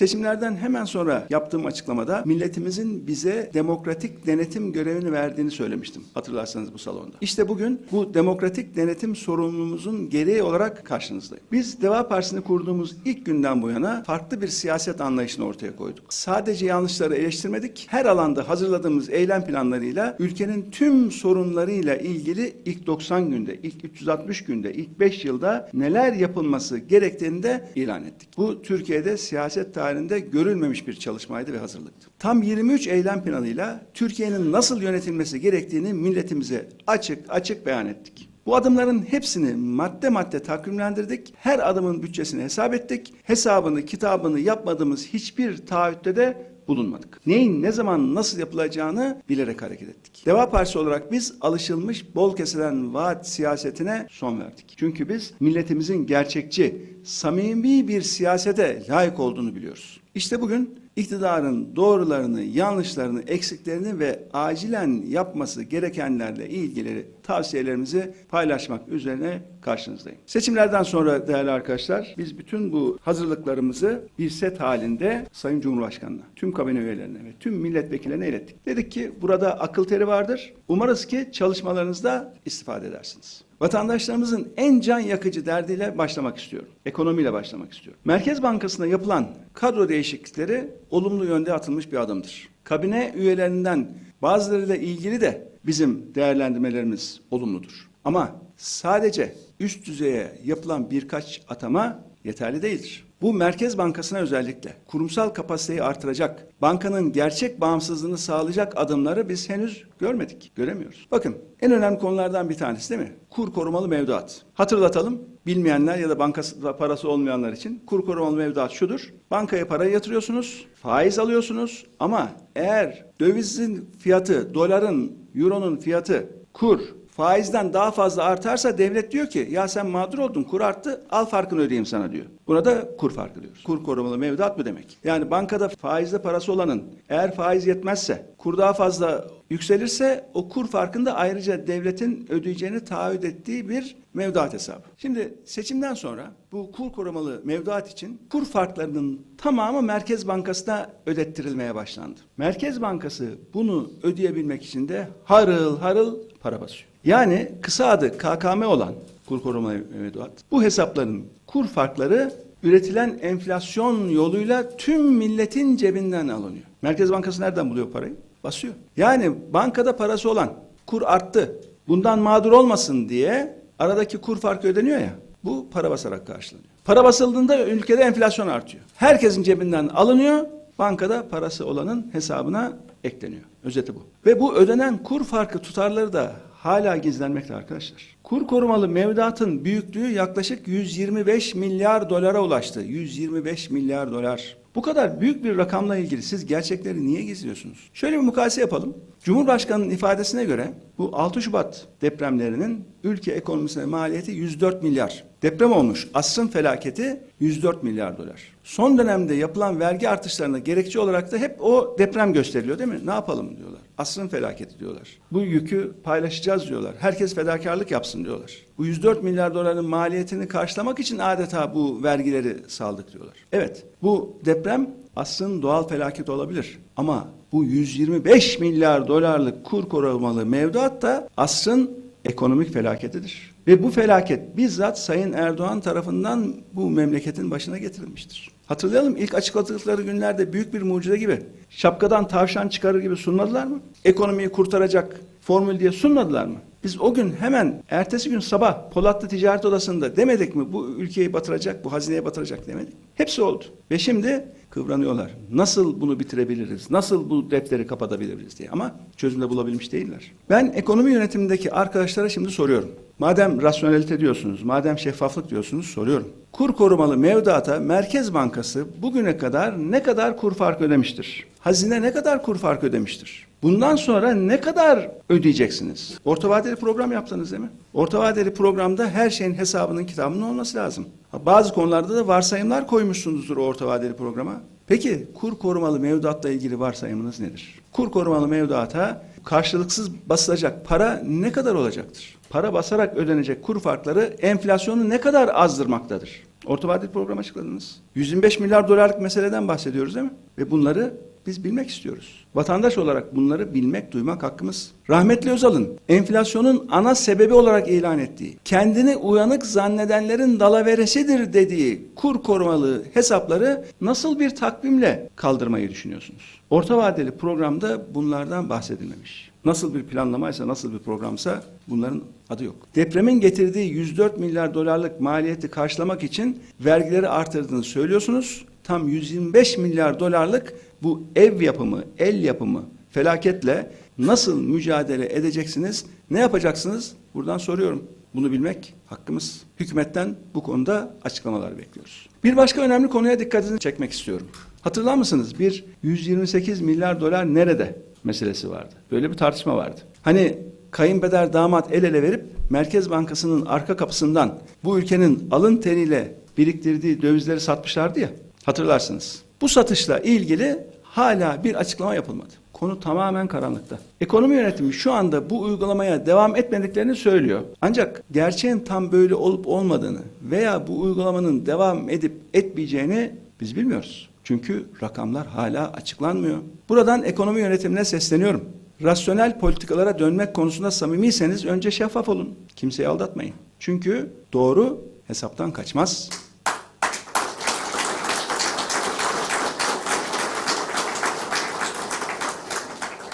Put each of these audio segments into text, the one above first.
Seçimlerden hemen sonra yaptığım açıklamada milletimizin bize demokratik denetim görevini verdiğini söylemiştim. Hatırlarsanız bu salonda. İşte bugün bu demokratik denetim sorumluluğumuzun gereği olarak karşınızdayım. Biz Deva Partisi'ni kurduğumuz ilk günden bu yana farklı bir siyaset anlayışını ortaya koyduk. Sadece yanlışları eleştirmedik. Her alanda hazırladığımız eylem planlarıyla ülkenin tüm sorunlarıyla ilgili ilk 90 günde, ilk 360 günde, ilk 5 yılda neler yapılması gerektiğini de ilan ettik. Bu Türkiye'de siyaset tarihinde görülmemiş bir çalışmaydı ve hazırlıktı. Tam 23 eylem planıyla Türkiye'nin nasıl yönetilmesi gerektiğini milletimize açık açık beyan ettik. Bu adımların hepsini madde madde takvimlendirdik. Her adımın bütçesini hesap ettik. Hesabını, kitabını yapmadığımız hiçbir taahhütte de bulunmadık. Neyin ne zaman nasıl yapılacağını bilerek hareket ettik. Deva Partisi olarak biz alışılmış bol kesilen vaat siyasetine son verdik. Çünkü biz milletimizin gerçekçi, samimi bir siyasete layık olduğunu biliyoruz. İşte bugün iktidarın doğrularını, yanlışlarını, eksiklerini ve acilen yapması gerekenlerle ilgili tavsiyelerimizi paylaşmak üzerine karşınızdayım. Seçimlerden sonra değerli arkadaşlar biz bütün bu hazırlıklarımızı bir set halinde Sayın Cumhurbaşkanı'na, tüm kabine üyelerine ve tüm milletvekillerine ilettik. Dedik ki burada akıl teri vardır. Umarız ki çalışmalarınızda istifade edersiniz. Vatandaşlarımızın en can yakıcı derdiyle başlamak istiyorum. Ekonomiyle başlamak istiyorum. Merkez Bankası'nda yapılan kadro değişiklikleri olumlu yönde atılmış bir adımdır. Kabine üyelerinden bazılarıyla ilgili de bizim değerlendirmelerimiz olumludur. Ama sadece üst düzeye yapılan birkaç atama yeterli değildir. Bu Merkez Bankası'na özellikle kurumsal kapasiteyi artıracak, bankanın gerçek bağımsızlığını sağlayacak adımları biz henüz görmedik, göremiyoruz. Bakın en önemli konulardan bir tanesi değil mi? Kur korumalı mevduat. Hatırlatalım bilmeyenler ya da bankası parası olmayanlar için kur korumalı mevduat şudur. Bankaya para yatırıyorsunuz, faiz alıyorsunuz ama eğer dövizin fiyatı, doların, euronun fiyatı, kur faizden daha fazla artarsa devlet diyor ki ya sen mağdur oldun kur arttı al farkını ödeyeyim sana diyor. Buna da kur farkı diyoruz. Kur korumalı mevduat mı demek? Yani bankada faizde parası olanın eğer faiz yetmezse kur daha fazla yükselirse o kur farkında ayrıca devletin ödeyeceğini taahhüt ettiği bir mevduat hesabı. Şimdi seçimden sonra bu kur korumalı mevduat için kur farklarının tamamı Merkez Bankası'na ödettirilmeye başlandı. Merkez Bankası bunu ödeyebilmek için de harıl harıl para basıyor. Yani kısa adı KKM olan kur korumalı mevduat bu hesapların kur farkları üretilen enflasyon yoluyla tüm milletin cebinden alınıyor. Merkez Bankası nereden buluyor parayı? Basıyor. Yani bankada parası olan kur arttı. Bundan mağdur olmasın diye aradaki kur farkı ödeniyor ya. Bu para basarak karşılanıyor. Para basıldığında ülkede enflasyon artıyor. Herkesin cebinden alınıyor. Bankada parası olanın hesabına ekleniyor. Özeti bu. Ve bu ödenen kur farkı tutarları da hala gizlenmekte arkadaşlar. Kur korumalı mevduatın büyüklüğü yaklaşık 125 milyar dolara ulaştı. 125 milyar dolar. Bu kadar büyük bir rakamla ilgili siz gerçekleri niye gizliyorsunuz? Şöyle bir mukayese yapalım. Cumhurbaşkanının ifadesine göre bu 6 Şubat depremlerinin ülke ekonomisine maliyeti 104 milyar. Deprem olmuş. Asrın felaketi 104 milyar dolar. Son dönemde yapılan vergi artışlarına gerekçe olarak da hep o deprem gösteriliyor değil mi? Ne yapalım diyorlar. Asrın felaketi diyorlar. Bu yükü paylaşacağız diyorlar. Herkes fedakarlık yapsın diyorlar. Bu 104 milyar doların maliyetini karşılamak için adeta bu vergileri saldık diyorlar. Evet bu deprem aslında doğal felaket olabilir. Ama bu 125 milyar dolarlık kur korumalı mevduat da asrın ekonomik felaketidir. Ve bu felaket bizzat Sayın Erdoğan tarafından bu memleketin başına getirilmiştir. Hatırlayalım ilk açıkladıkları günlerde büyük bir mucize gibi şapkadan tavşan çıkarır gibi sunmadılar mı? Ekonomiyi kurtaracak formül diye sunmadılar mı? Biz o gün hemen ertesi gün sabah Polatlı Ticaret Odası'nda demedik mi bu ülkeyi batıracak, bu hazineye batıracak demedik. Hepsi oldu. Ve şimdi kıvranıyorlar. Nasıl bunu bitirebiliriz? Nasıl bu defteri kapatabiliriz diye. Ama çözümde bulabilmiş değiller. Ben ekonomi yönetimindeki arkadaşlara şimdi soruyorum. Madem rasyonelite diyorsunuz, madem şeffaflık diyorsunuz soruyorum. Kur korumalı mevduata Merkez Bankası bugüne kadar ne kadar kur farkı ödemiştir? Hazine ne kadar kur farkı ödemiştir? Bundan sonra ne kadar ödeyeceksiniz? Orta vadeli program yaptınız değil mi? Orta vadeli programda her şeyin hesabının kitabının olması lazım. Bazı konularda da varsayımlar koymuşsunuzdur o orta vadeli programa. Peki kur korumalı mevduatla ilgili varsayımınız nedir? Kur korumalı mevduata karşılıksız basılacak para ne kadar olacaktır? Para basarak ödenecek kur farkları enflasyonu ne kadar azdırmaktadır? Orta vadeli program açıkladınız. 125 milyar dolarlık meseleden bahsediyoruz değil mi? Ve bunları biz bilmek istiyoruz. Vatandaş olarak bunları bilmek, duymak hakkımız. Rahmetli Özal'ın enflasyonun ana sebebi olarak ilan ettiği, kendini uyanık zannedenlerin dalaveresidir dediği kur korumalı hesapları nasıl bir takvimle kaldırmayı düşünüyorsunuz? Orta vadeli programda bunlardan bahsedilmemiş. Nasıl bir planlamaysa, nasıl bir programsa bunların adı yok. Depremin getirdiği 104 milyar dolarlık maliyeti karşılamak için vergileri artırdığını söylüyorsunuz. Tam 125 milyar dolarlık bu ev yapımı, el yapımı felaketle nasıl mücadele edeceksiniz? Ne yapacaksınız? Buradan soruyorum. Bunu bilmek hakkımız. Hükümetten bu konuda açıklamalar bekliyoruz. Bir başka önemli konuya dikkatinizi çekmek istiyorum. Hatırlar mısınız? Bir 128 milyar dolar nerede meselesi vardı. Böyle bir tartışma vardı. Hani kayınpeder damat el ele verip Merkez Bankası'nın arka kapısından bu ülkenin alın teriyle biriktirdiği dövizleri satmışlardı ya. Hatırlarsınız. Bu satışla ilgili hala bir açıklama yapılmadı. Konu tamamen karanlıkta. Ekonomi yönetimi şu anda bu uygulamaya devam etmediklerini söylüyor. Ancak gerçeğin tam böyle olup olmadığını veya bu uygulamanın devam edip etmeyeceğini biz bilmiyoruz. Çünkü rakamlar hala açıklanmıyor. Buradan ekonomi yönetimine sesleniyorum. Rasyonel politikalara dönmek konusunda samimiyseniz önce şeffaf olun. Kimseyi aldatmayın. Çünkü doğru hesaptan kaçmaz.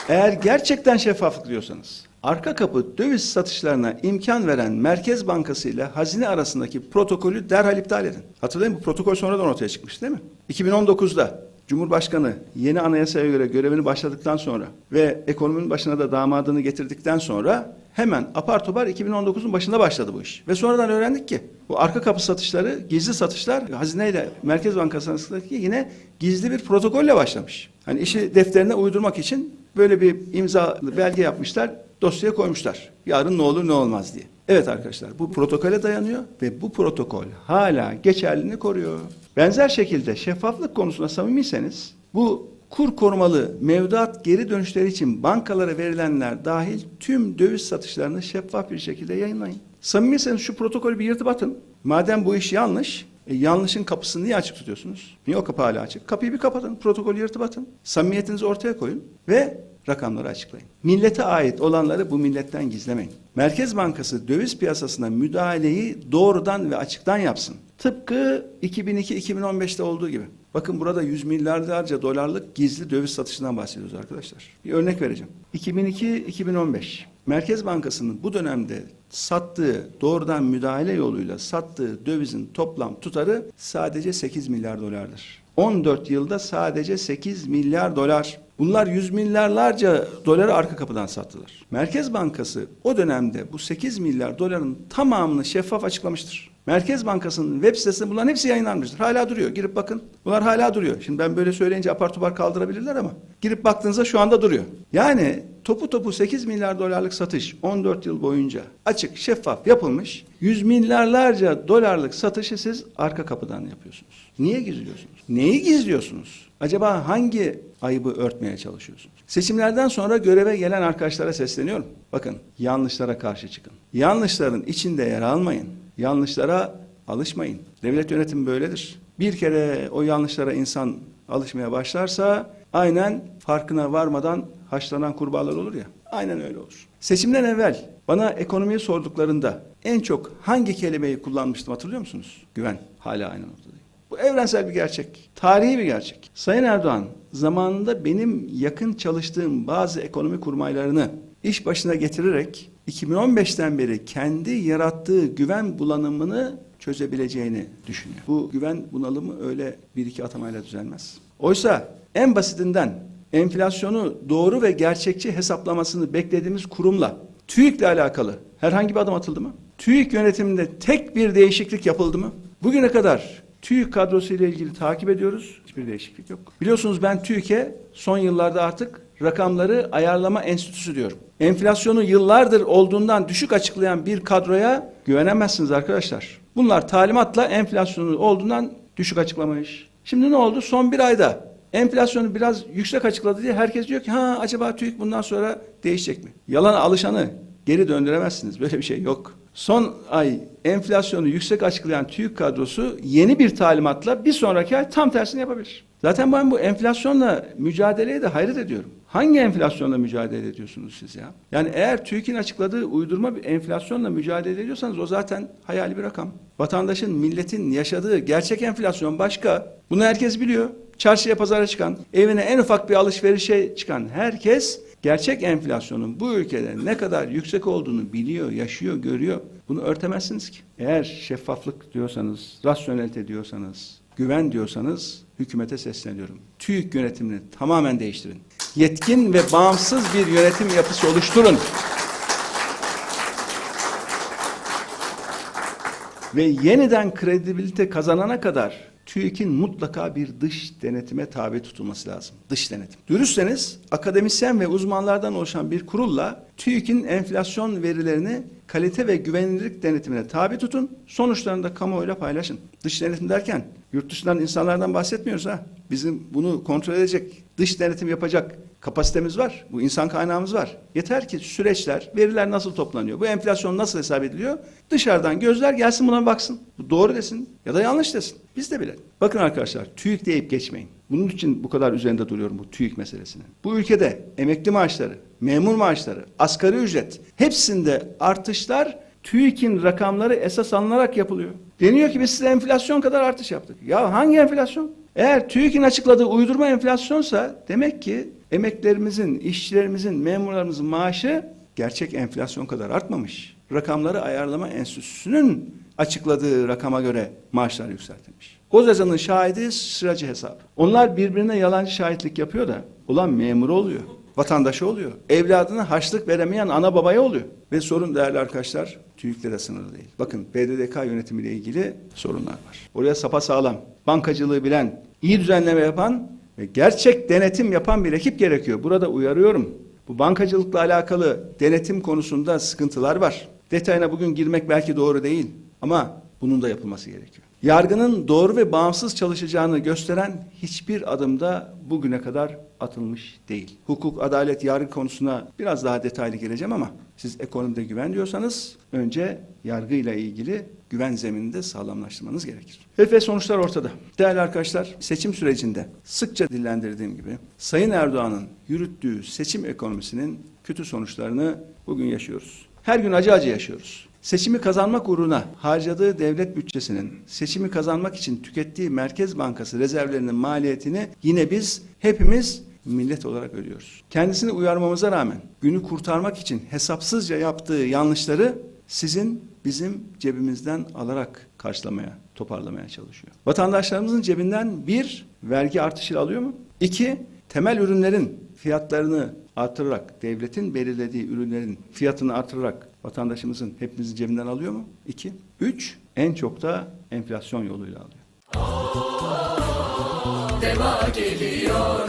Eğer gerçekten şeffaflık diyorsanız, arka kapı döviz satışlarına imkan veren Merkez Bankası ile Hazine arasındaki protokolü derhal iptal edin. Hatırlayın bu protokol sonradan ortaya çıkmış değil mi? 2019'da Cumhurbaşkanı yeni anayasaya göre görevini başladıktan sonra ve ekonominin başına da damadını getirdikten sonra hemen apar topar 2019'un başında başladı bu iş. Ve sonradan öğrendik ki bu arka kapı satışları, gizli satışlar Hazine ile Merkez Bankası arasındaki yine gizli bir protokolle başlamış. Hani işi defterine uydurmak için böyle bir imzalı belge yapmışlar, dosyaya koymuşlar. Yarın ne olur ne olmaz diye. Evet arkadaşlar bu protokole dayanıyor ve bu protokol hala geçerliliğini koruyor. Benzer şekilde şeffaflık konusunda samimiyseniz bu kur korumalı mevduat geri dönüşleri için bankalara verilenler dahil tüm döviz satışlarını şeffaf bir şekilde yayınlayın. Samimiyseniz şu protokolü bir yırtıp atın. Madem bu iş yanlış, e, yanlışın kapısını niye açık tutuyorsunuz? Niye o kapı hala açık? Kapıyı bir kapatın, protokolü yırtıp atın. Samimiyetinizi ortaya koyun ve rakamları açıklayın. Millete ait olanları bu milletten gizlemeyin. Merkez Bankası döviz piyasasına müdahaleyi doğrudan ve açıktan yapsın. Tıpkı 2002-2015'te olduğu gibi. Bakın burada yüz milyarlarca dolarlık gizli döviz satışından bahsediyoruz arkadaşlar. Bir örnek vereceğim. 2002-2015 Merkez Bankası'nın bu dönemde sattığı doğrudan müdahale yoluyla sattığı dövizin toplam tutarı sadece 8 milyar dolardır. 14 yılda sadece 8 milyar dolar. Bunlar yüz milyarlarca doları arka kapıdan sattılar. Merkez Bankası o dönemde bu 8 milyar doların tamamını şeffaf açıklamıştır. Merkez Bankası'nın web sitesinde bunların hepsi yayınlanmıştır. Hala duruyor. Girip bakın. Bunlar hala duruyor. Şimdi ben böyle söyleyince apar topar kaldırabilirler ama girip baktığınızda şu anda duruyor. Yani topu topu 8 milyar dolarlık satış 14 yıl boyunca açık, şeffaf yapılmış. Yüz milyarlarca dolarlık satışı siz arka kapıdan yapıyorsunuz. Niye gizliyorsunuz? Neyi gizliyorsunuz? Acaba hangi ayıbı örtmeye çalışıyorsunuz? Seçimlerden sonra göreve gelen arkadaşlara sesleniyorum. Bakın yanlışlara karşı çıkın. Yanlışların içinde yer almayın. Yanlışlara alışmayın. Devlet yönetimi böyledir. Bir kere o yanlışlara insan alışmaya başlarsa aynen farkına varmadan haşlanan kurbağalar olur ya. Aynen öyle olur. Seçimden evvel bana ekonomiyi sorduklarında en çok hangi kelimeyi kullanmıştım hatırlıyor musunuz? Güven. Hala aynen ortada. Bu evrensel bir gerçek. Tarihi bir gerçek. Sayın Erdoğan zamanında benim yakın çalıştığım bazı ekonomi kurmaylarını iş başına getirerek 2015'ten beri kendi yarattığı güven bulanımını çözebileceğini düşünüyor. Bu güven bunalımı öyle bir iki atamayla düzelmez. Oysa en basitinden enflasyonu doğru ve gerçekçi hesaplamasını beklediğimiz kurumla TÜİK'le alakalı herhangi bir adım atıldı mı? TÜİK yönetiminde tek bir değişiklik yapıldı mı? Bugüne kadar TÜİK kadrosu ile ilgili takip ediyoruz. Hiçbir değişiklik yok. Biliyorsunuz ben TÜİK'e son yıllarda artık rakamları ayarlama enstitüsü diyorum. Enflasyonu yıllardır olduğundan düşük açıklayan bir kadroya güvenemezsiniz arkadaşlar. Bunlar talimatla enflasyonu olduğundan düşük açıklamış. Şimdi ne oldu? Son bir ayda enflasyonu biraz yüksek açıkladı diye herkes diyor ki ha acaba TÜİK bundan sonra değişecek mi? Yalana alışanı geri döndüremezsiniz. Böyle bir şey yok. Son ay enflasyonu yüksek açıklayan TÜİK kadrosu yeni bir talimatla bir sonraki ay tam tersini yapabilir. Zaten ben bu enflasyonla mücadeleye de hayret ediyorum. Hangi enflasyonla mücadele ediyorsunuz siz ya? Yani eğer TÜİK'in açıkladığı uydurma bir enflasyonla mücadele ediyorsanız o zaten hayali bir rakam. Vatandaşın, milletin yaşadığı gerçek enflasyon başka. Bunu herkes biliyor. Çarşıya pazara çıkan, evine en ufak bir alışverişe çıkan herkes gerçek enflasyonun bu ülkede ne kadar yüksek olduğunu biliyor, yaşıyor, görüyor. Bunu örtemezsiniz ki. Eğer şeffaflık diyorsanız, rasyonelite diyorsanız, güven diyorsanız hükümete sesleniyorum. TÜİK yönetimini tamamen değiştirin. Yetkin ve bağımsız bir yönetim yapısı oluşturun. Ve yeniden kredibilite kazanana kadar TÜİK'in mutlaka bir dış denetime tabi tutulması lazım. Dış denetim. Dürüstseniz akademisyen ve uzmanlardan oluşan bir kurulla TÜİK'in enflasyon verilerini kalite ve güvenilirlik denetimine tabi tutun. Sonuçlarını da kamuoyuyla paylaşın. Dış denetim derken yurt dışından insanlardan bahsetmiyoruz ha. Bizim bunu kontrol edecek, dış denetim yapacak kapasitemiz var. Bu insan kaynağımız var. Yeter ki süreçler, veriler nasıl toplanıyor? Bu enflasyon nasıl hesap ediliyor? Dışarıdan gözler gelsin buna baksın. Bu doğru desin ya da yanlış desin. Biz de bilelim. Bakın arkadaşlar TÜİK deyip geçmeyin. Bunun için bu kadar üzerinde duruyorum bu TÜİK meselesinin. Bu ülkede emekli maaşları, memur maaşları, asgari ücret hepsinde artışlar TÜİK'in rakamları esas alınarak yapılıyor. Deniyor ki biz size enflasyon kadar artış yaptık. Ya hangi enflasyon? Eğer TÜİK'in açıkladığı uydurma enflasyonsa demek ki emeklerimizin, işçilerimizin, memurlarımızın maaşı gerçek enflasyon kadar artmamış. Rakamları Ayarlama Enstitüsü'nün açıkladığı rakama göre maaşlar yükseltilmiş. Gozazan'ın şahidi sıracı hesap. Onlar birbirine yalancı şahitlik yapıyor da ulan memuru oluyor. Vatandaşı oluyor. Evladına harçlık veremeyen ana babaya oluyor. Ve sorun değerli arkadaşlar TÜİK'le de sınırlı değil. Bakın BDDK yönetimiyle ilgili sorunlar var. Oraya sapasağlam, bankacılığı bilen, iyi düzenleme yapan ve gerçek denetim yapan bir ekip gerekiyor. Burada uyarıyorum. Bu bankacılıkla alakalı denetim konusunda sıkıntılar var. Detayına bugün girmek belki doğru değil ama bunun da yapılması gerekiyor. Yargının doğru ve bağımsız çalışacağını gösteren hiçbir adımda bugüne kadar atılmış değil. Hukuk, adalet, yargı konusuna biraz daha detaylı geleceğim ama siz ekonomide güven diyorsanız önce yargıyla ilgili güven zeminini de sağlamlaştırmanız gerekir. Ve sonuçlar ortada. Değerli arkadaşlar, seçim sürecinde sıkça dillendirdiğim gibi Sayın Erdoğan'ın yürüttüğü seçim ekonomisinin kötü sonuçlarını bugün yaşıyoruz. Her gün acı acı yaşıyoruz. Seçimi kazanmak uğruna harcadığı devlet bütçesinin seçimi kazanmak için tükettiği Merkez Bankası rezervlerinin maliyetini yine biz hepimiz millet olarak ödüyoruz. Kendisini uyarmamıza rağmen günü kurtarmak için hesapsızca yaptığı yanlışları sizin bizim cebimizden alarak karşılamaya, toparlamaya çalışıyor. Vatandaşlarımızın cebinden bir, vergi artışıyla alıyor mu? İki, temel ürünlerin fiyatlarını artırarak, devletin belirlediği ürünlerin fiyatını artırarak vatandaşımızın hepimizin cebinden alıyor mu? İki. Üç, en çok da enflasyon yoluyla alıyor. Deva geliyor